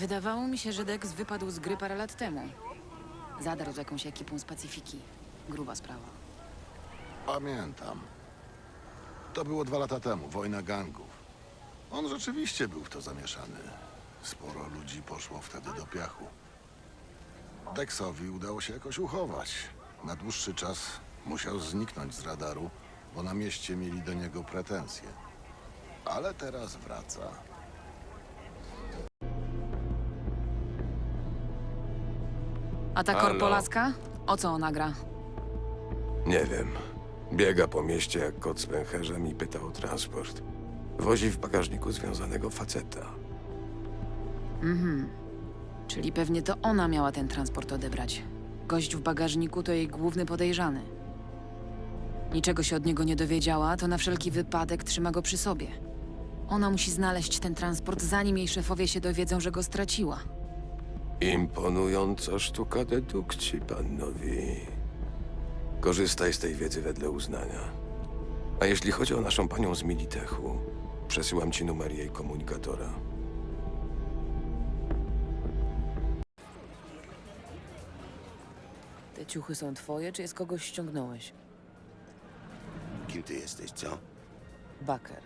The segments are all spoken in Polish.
Wydawało mi się, że Dex wypadł z gry parę lat temu. Zadarł z jakąś ekipą z Pacyfiki. Gruba sprawa. Pamiętam. To było dwa lata temu, wojna gangów. On rzeczywiście był w to zamieszany. Sporo ludzi poszło wtedy do piachu. Texowi udało się jakoś uchować. Na dłuższy czas musiał zniknąć z radaru, bo na mieście mieli do niego pretensje. Ale teraz wraca. A ta Halo? korpolaska? O co ona gra? Nie wiem. Biega po mieście jak kot z pęcherzem i pyta o transport. Wozi w bagażniku związanego faceta. Czyli pewnie to ona miała ten transport odebrać. Gość w bagażniku to jej główny podejrzany. Niczego się od niego nie dowiedziała, to na wszelki wypadek trzyma go przy sobie. Ona musi znaleźć ten transport, zanim jej szefowie się dowiedzą, że go straciła. Imponująca sztuka dedukcji, panowie. Korzystaj z tej wiedzy wedle uznania. A jeśli chodzi o naszą panią z Militechu, przesyłam ci numer jej komunikatora. Te ciuchy są twoje, czy je z kogoś ściągnąłeś? Kim ty jesteś, co? Baker.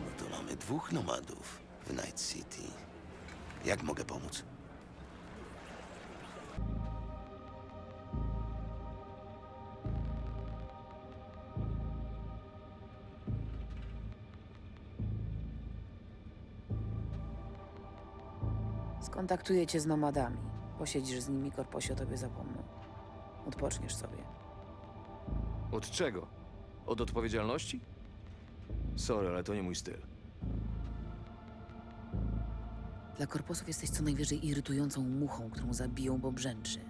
No to mamy dwóch nomadów w Night City. Jak mogę pomóc? Skontaktuję cię z nomadami. Posiedzisz z nimi, korposi o tobie zapomną. Odpoczniesz sobie. Od czego? Od odpowiedzialności? Sorry, ale to nie mój styl. Dla korposów jesteś co najwyżej irytującą muchą, którą zabiją, bo brzęczy.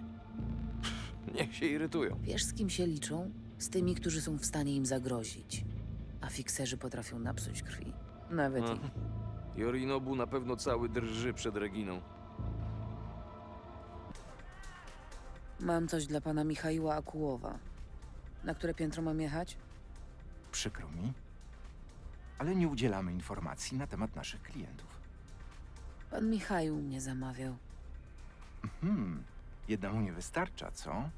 Niech się irytują. Wiesz, z kim się liczą? Z tymi, którzy są w stanie im zagrozić. A fikserzy potrafią napsuć krwi. Nawet No. im. Yorinobu na pewno cały drży przed Reginą. Mam coś dla pana Michaiła Akułowa. Na które piętro mam jechać? Przykro mi, ale nie udzielamy informacji na temat naszych klientów. Pan Michaił mnie zamawiał. Hmm, jednemu nie wystarcza, co?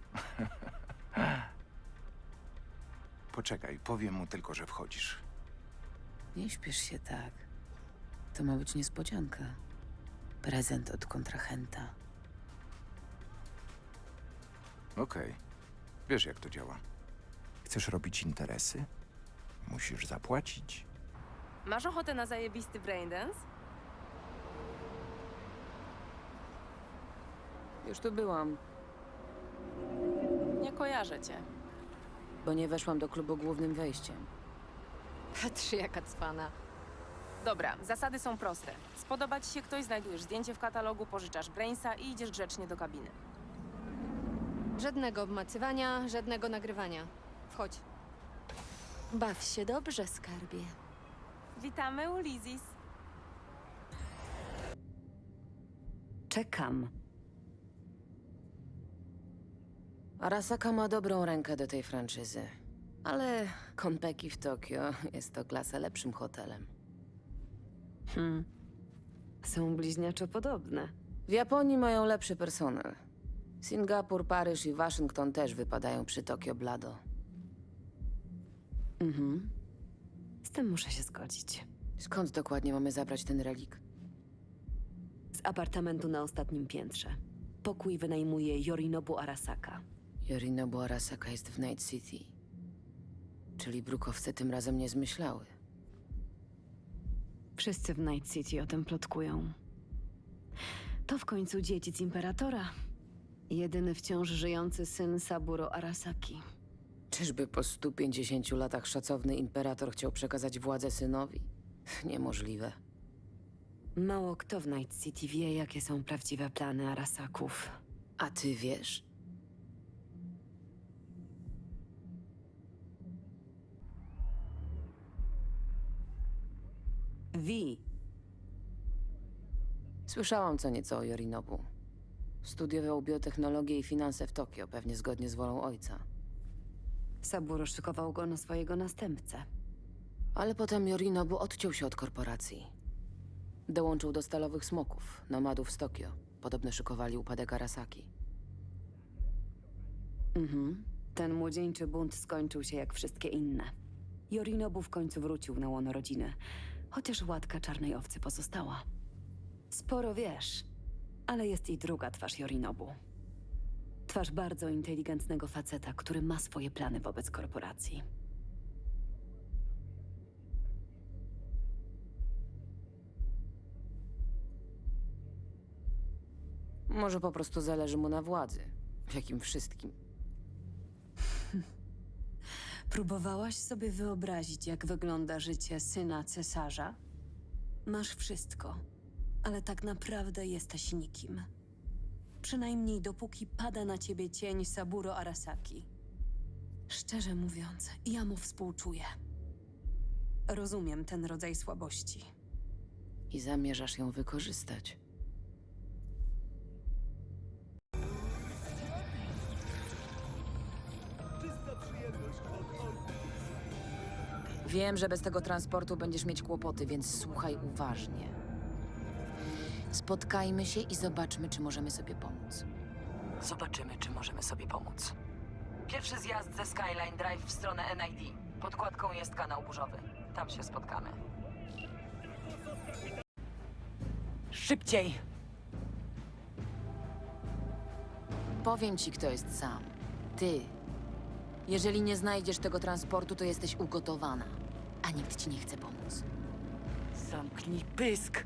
Poczekaj, powiem mu tylko, że wchodzisz. Nie śpiesz się tak. To ma być niespodzianka. Prezent od kontrahenta. Okej, wiesz jak to działa. Chcesz robić interesy? Musisz zapłacić. Masz ochotę na zajebisty braindance? Już tu byłam, Nie kojarzę cię. bo nie weszłam do klubu głównym wejściem. Patrzy jaka cwana. Dobra, zasady są proste. Spodoba ci się ktoś, znajdujesz zdjęcie w katalogu, pożyczasz brainsa i idziesz grzecznie do kabiny. Żadnego obmacywania, żadnego nagrywania. Wchodź. Baw się dobrze, skarbie. Witamy u Lizis. Czekam. Arasaka ma dobrą rękę do tej franczyzy. Ale Konpeki w Tokio jest to klasa lepszym hotelem. Hmm. Są bliźniaczo podobne. W Japonii mają lepszy personel. Singapur, Paryż i Waszyngton też wypadają przy Tokio Blado. Mhm. Z tym muszę się zgodzić. Skąd dokładnie mamy zabrać ten relik? Z apartamentu na ostatnim piętrze. Pokój wynajmuje Yorinobu Arasaka. Yorinobu Arasaka jest w Night City. Czyli brukowce tym razem nie zmyślały. Wszyscy w Night City o tym plotkują. To w końcu dziedzic imperatora. Jedyny wciąż żyjący syn Saburo Arasaki. Czyżby po 150 latach szacowny imperator chciał przekazać władzę synowi? Niemożliwe. Mało kto w Night City wie, jakie są prawdziwe plany Arasaków. A ty wiesz? Wi, Słyszałam co nieco o Yorinobu. Studiował biotechnologię i finanse w Tokio, pewnie zgodnie z wolą ojca. Saburo szykował go na swojego następcę. Ale potem Yorinobu odciął się od korporacji. Dołączył do stalowych smoków, nomadów z Tokio. Podobno szykowali upadek Arasaki. Mhm. Ten młodzieńczy bunt skończył się jak wszystkie inne. Yorinobu w końcu wrócił na łono rodziny, chociaż łatka czarnej owcy pozostała. Sporo wiesz, ale jest i druga twarz Yorinobu. Twarz bardzo inteligentnego faceta, który ma swoje plany wobec korporacji. Może po prostu zależy mu na władzy. Jakim wszystkim. Próbowałaś sobie wyobrazić, jak wygląda życie syna cesarza? Masz wszystko, ale tak naprawdę jesteś nikim. Przynajmniej dopóki pada na ciebie cień Saburo Arasaki. Szczerze mówiąc, ja mu współczuję. Rozumiem ten rodzaj słabości. I zamierzasz ją wykorzystać. Wiem, że bez tego transportu będziesz mieć kłopoty, więc słuchaj uważnie. Spotkajmy się i zobaczmy, czy możemy sobie pomóc. Zobaczymy, czy możemy sobie pomóc. Pierwszy zjazd ze Skyline Drive w stronę NID. Podkładką jest kanał burzowy. Tam się spotkamy. Szybciej! Powiem ci, kto jest sam. Ty. Jeżeli nie znajdziesz tego transportu, to jesteś ugotowana. A nikt ci nie chce pomóc. Zamknij pysk!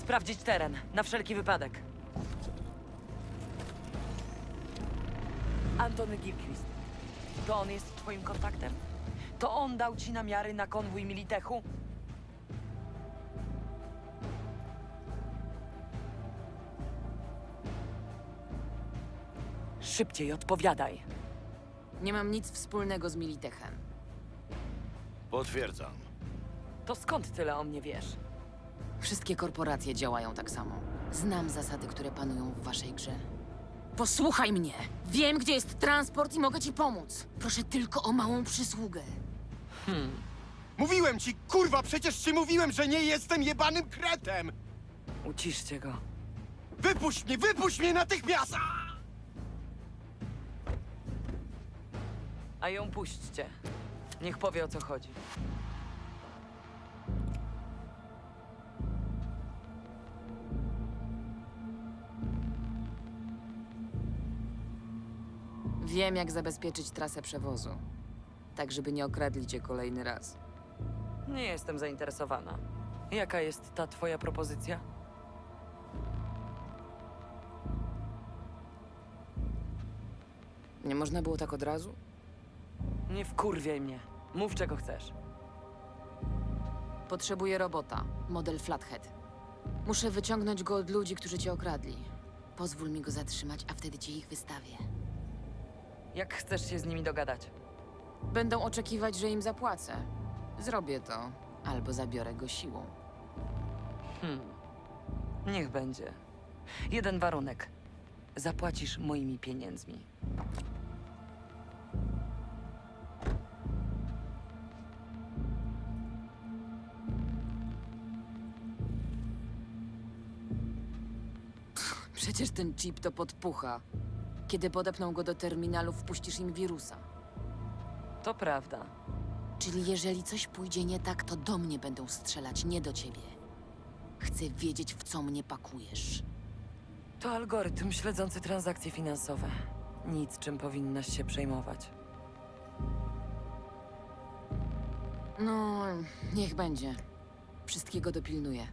Sprawdzić teren, na wszelki wypadek. Antony Gilchrist. To on jest twoim kontaktem? To on dał ci namiary na konwój Militechu? Szybciej odpowiadaj. Nie mam nic wspólnego z Militechem. Potwierdzam. To skąd tyle o mnie wiesz? Wszystkie korporacje działają tak samo. Znam zasady, które panują w waszej grze. Posłuchaj mnie! Wiem, gdzie jest transport i mogę ci pomóc. Proszę tylko o małą przysługę. Mówiłem ci, kurwa, przecież ci mówiłem, że nie jestem jebanym kretem! Uciszcie go. Wypuść mnie, wypuść mnie natychmiast! A! A ją puśćcie. Niech powie o co chodzi. Wiem, jak zabezpieczyć trasę przewozu. Tak, żeby nie okradli cię kolejny raz. Nie jestem zainteresowana. Jaka jest ta twoja propozycja? Nie można było tak od razu? Nie wkurwiaj mnie. Mów czego chcesz. Potrzebuję robota. Model Flathead. Muszę wyciągnąć go od ludzi, którzy cię okradli. Pozwól mi go zatrzymać, a wtedy ci ich wystawię. Jak chcesz się z nimi dogadać? Będą oczekiwać, że im zapłacę. Zrobię to, albo zabiorę go siłą. Hmm. Niech będzie. Jeden warunek. Zapłacisz moimi pieniędzmi. Ten chip to podpucha. Kiedy podepną go do terminalu, wpuścisz im wirusa. To prawda. Czyli jeżeli coś pójdzie nie tak, to do mnie będą strzelać, nie do ciebie. Chcę wiedzieć, w co mnie pakujesz. To algorytm śledzący transakcje finansowe. Nic, czym powinnaś się przejmować. No, niech będzie. Wszystkiego dopilnuję.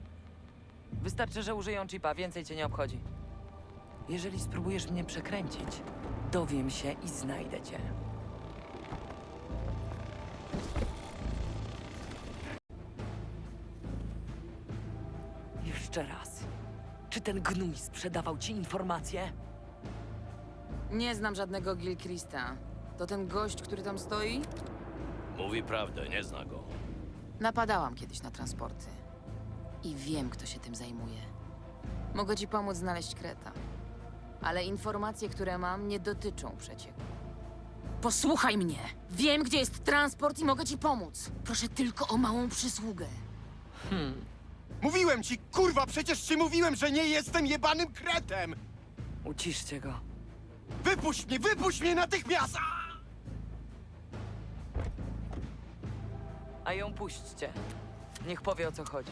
Wystarczy, że użyją chipa, więcej cię nie obchodzi. Jeżeli spróbujesz mnie przekręcić, dowiem się i znajdę cię. Jeszcze raz. Czy ten gnój sprzedawał ci informacje? Nie znam żadnego Gilchrista. To ten gość, który tam stoi? Mówi prawdę, nie zna go. Napadałam kiedyś na transporty. I wiem, kto się tym zajmuje. Mogę ci pomóc znaleźć kreta. Ale informacje, które mam, nie dotyczą przecieku. Posłuchaj mnie! Wiem, gdzie jest transport i mogę ci pomóc. Proszę tylko o małą przysługę. Mówiłem ci, kurwa, przecież ci mówiłem, że nie jestem jebanym kretem! Uciszcie go. Wypuść mnie, wypuść mnie natychmiast! A ją puśćcie. Niech powie o co chodzi.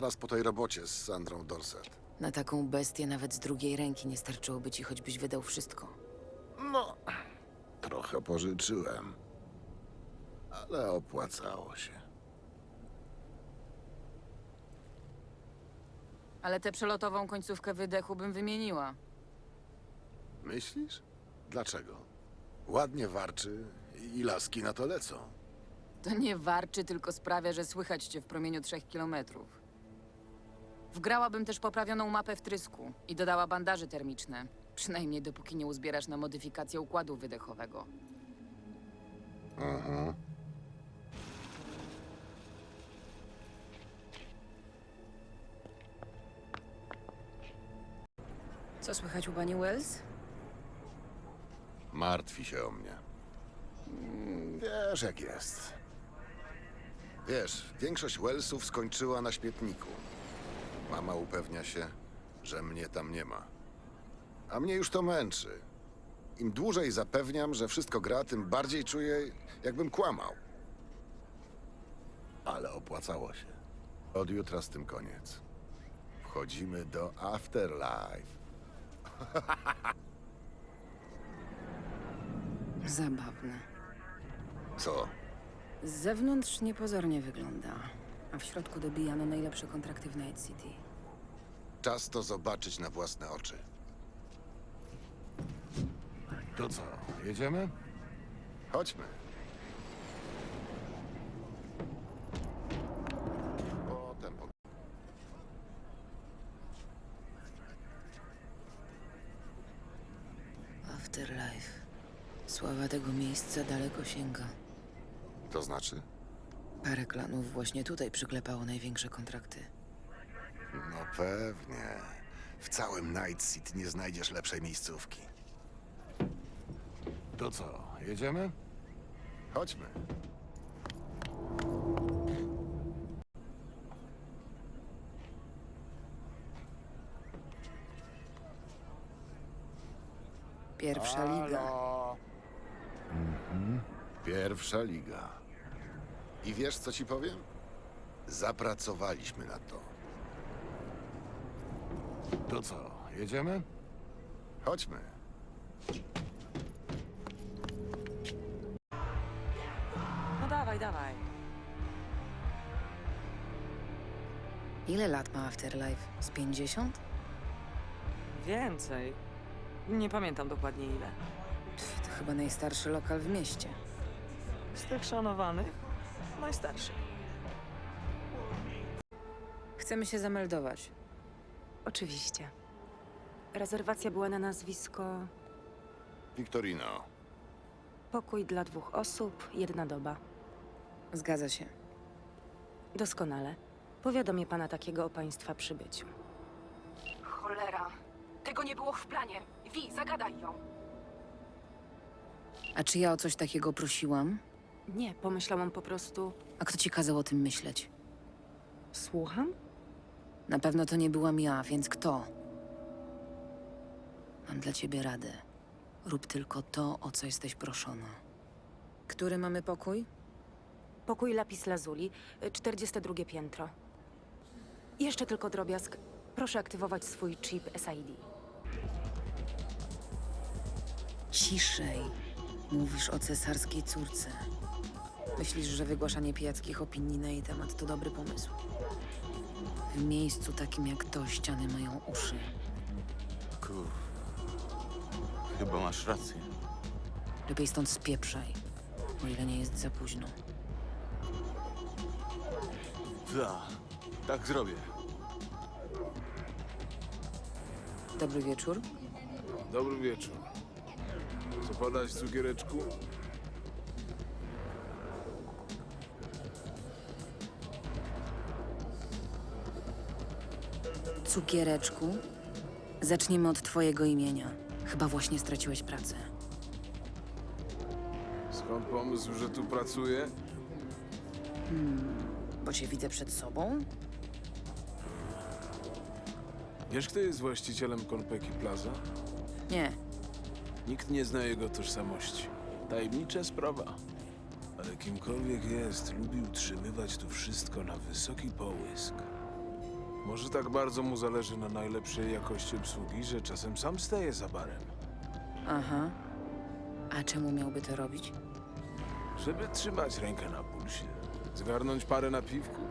Zaraz po tej robocie z Sandrą Dorset. Na taką bestię nawet z drugiej ręki nie starczyłoby ci, choćbyś wydał wszystko. No, trochę pożyczyłem. Ale opłacało się. Ale tę przelotową końcówkę wydechu bym wymieniła. Myślisz? Dlaczego? Ładnie warczy i laski na to lecą. To nie warczy, tylko sprawia, że słychać cię w promieniu trzech kilometrów. Wgrałabym też poprawioną mapę wtrysku i dodała bandaże termiczne. Przynajmniej dopóki nie uzbierasz na modyfikację układu wydechowego. Mhm. Co słychać u pani Wells? Martwi się o mnie. Mm, Wiesz, jak jest. Wiesz, większość Wellsów skończyła na śmietniku. Mama upewnia się, że mnie tam nie ma. A mnie już to męczy. Im dłużej zapewniam, że wszystko gra, tym bardziej czuję, jakbym kłamał. Ale opłacało się. Od jutra z tym koniec. Wchodzimy do Afterlife. Zabawne. Co? Z zewnątrz niepozornie wygląda, a w środku dobijano najlepsze kontrakty w Night City. Czas to zobaczyć na własne oczy. To co, jedziemy? Chodźmy. Potem po... Afterlife. Sława tego miejsca daleko sięga. To znaczy? Parę klanów właśnie tutaj przyklepało największe kontrakty. No pewnie. W całym Night City nie znajdziesz lepszej miejscówki. To co, jedziemy? Chodźmy. Pierwsza liga. Mhm. Pierwsza liga. I wiesz, co ci powiem? Zapracowaliśmy na to. To co, jedziemy? Chodźmy. No dawaj, dawaj. Ile lat ma Afterlife? Z 50? Więcej. Nie pamiętam dokładnie ile. Pff, to chyba najstarszy lokal w mieście. Z tych szanowanych, najstarszy. Chcemy się zameldować. Oczywiście. Rezerwacja była na nazwisko Victorino. Pokój dla dwóch osób, jedna doba. Zgadza się. Doskonale. Powiadomię pana takiego o państwa przybyciu. Cholera. Tego nie było w planie. Wi, zagadaj ją. A czy ja o coś takiego prosiłam? Nie, pomyślałam po prostu. A kto ci kazał o tym myśleć? Słucham? Na pewno to nie byłam ja, więc kto? Mam dla ciebie radę. Rób tylko to, o co jesteś proszona. Który mamy pokój? Pokój Lapis Lazuli, y, 42 piętro. Jeszcze tylko drobiazg. Proszę aktywować swój chip SID. Ciszej. Mówisz o cesarskiej córce. Myślisz, że wygłaszanie pijackich opinii na jej temat to dobry pomysł? W miejscu takim jak to ściany mają uszy. Kur... Chyba masz rację. Lepiej stąd spieprzaj, o ile nie jest za późno. Da, tak zrobię. Dobry wieczór. Dobry wieczór. Co podać, cukiereczku? Cukiereczku, zaczniemy od twojego imienia. Chyba właśnie straciłeś pracę. Skąd pomysł, że tu pracuję? Bo cię widzę przed sobą? Wiesz, kto jest właścicielem Konpeki Plaza? Nie. Nikt nie zna jego tożsamości. Tajemnicza sprawa. Ale kimkolwiek jest, lubi utrzymywać tu wszystko na wysoki połysk. Może tak bardzo mu zależy na najlepszej jakości obsługi, że czasem sam staje za barem. Aha. A czemu miałby to robić? Żeby trzymać rękę na pulsie. Zgarnąć parę napiwków.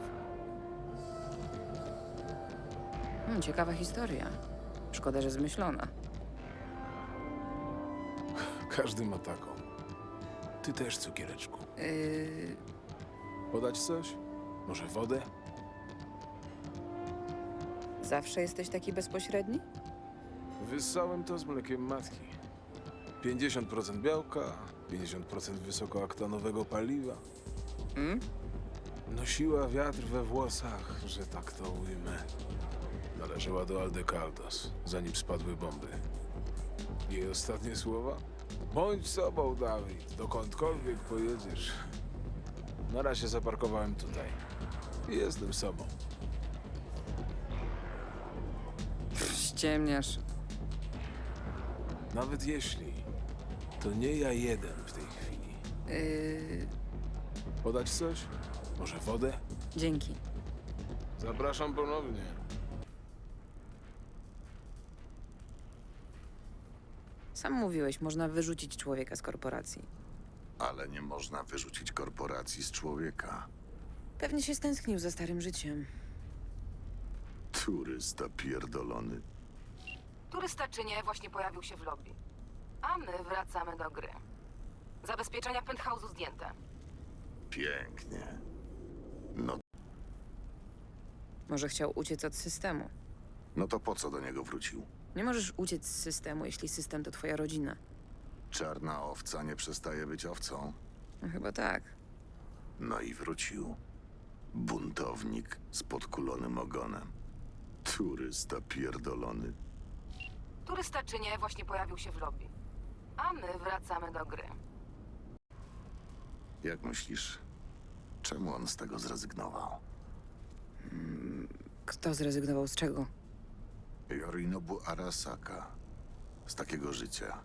Hmm, ciekawa historia. Szkoda, że zmyślona. Każdy ma taką. Ty też, cukiereczku. Yy, Podać coś? Może wodę? Zawsze jesteś taki bezpośredni? Wyssałem to z mlekiem matki. 50% białka, 50% wysokoaktanowego paliwa. Mm? Nosiła wiatr we włosach, że tak to ujmę. Należała do Aldecaldos, zanim spadły bomby. Jej ostatnie słowa? Bądź sobą, Dawid, dokądkolwiek pojedziesz. Na razie zaparkowałem tutaj. Jestem sobą. Ściemniasz. Nawet jeśli, to nie ja jeden w tej chwili. Yy, Podać coś? Może wodę? dzięki. Zapraszam ponownie. Sam mówiłeś, można wyrzucić człowieka z korporacji. Ale nie można wyrzucić korporacji z człowieka. Pewnie się stęsknił za starym życiem. Turysta pierdolony. Turysta czy nie właśnie pojawił się w lobby. A my wracamy do gry. Zabezpieczenia penthouse'u zdjęte. Pięknie. No, Może chciał uciec od systemu. no to po co do niego wrócił? Nie możesz uciec z systemu, jeśli system to twoja rodzina. Czarna owca nie przestaje być owcą. No chyba tak. No i wrócił. Buntownik z podkulonym ogonem. Turysta pierdolony. Turysta czy nie właśnie pojawił się w lobby. A my wracamy do gry. Jak myślisz, czemu on z tego zrezygnował? Kto zrezygnował z czego? Yorinobu Arasaka. Z takiego życia.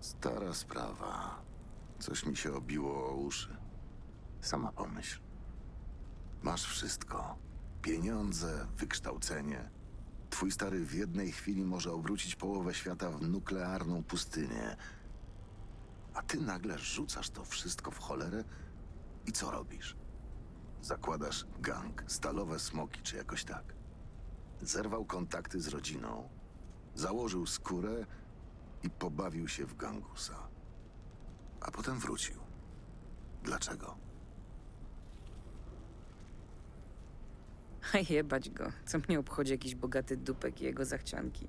Stara sprawa. Coś mi się obiło o uszy. Sama pomyśl. Masz wszystko. Pieniądze, wykształcenie. Twój stary w jednej chwili może obrócić połowę świata w nuklearną pustynię. A ty nagle rzucasz to wszystko w cholerę i co robisz? Zakładasz gang, stalowe smoki czy jakoś tak. Zerwał kontakty z rodziną, założył skórę i pobawił się w gangusa. A potem wrócił. Dlaczego? A jebać go. Co mnie obchodzi jakiś bogaty dupek i jego zachcianki.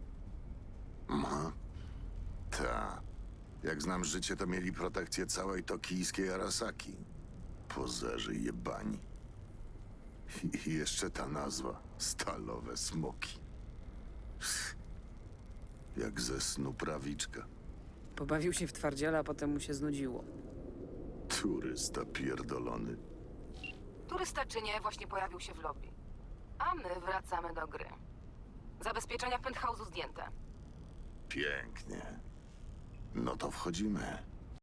Ma? Ta. Jak znam życie, to mieli protekcję całej tokijskiej Arasaki. Pozerzy jebani. I jeszcze ta nazwa. Stalowe smoki. Jak ze snu prawiczka. Pobawił się w twardziela, a potem mu się znudziło. Turysta pierdolony. Turysta czy nie właśnie pojawił się w lobby. A my wracamy do gry. Zabezpieczenia penthouse'u zdjęte. Pięknie. No to wchodzimy.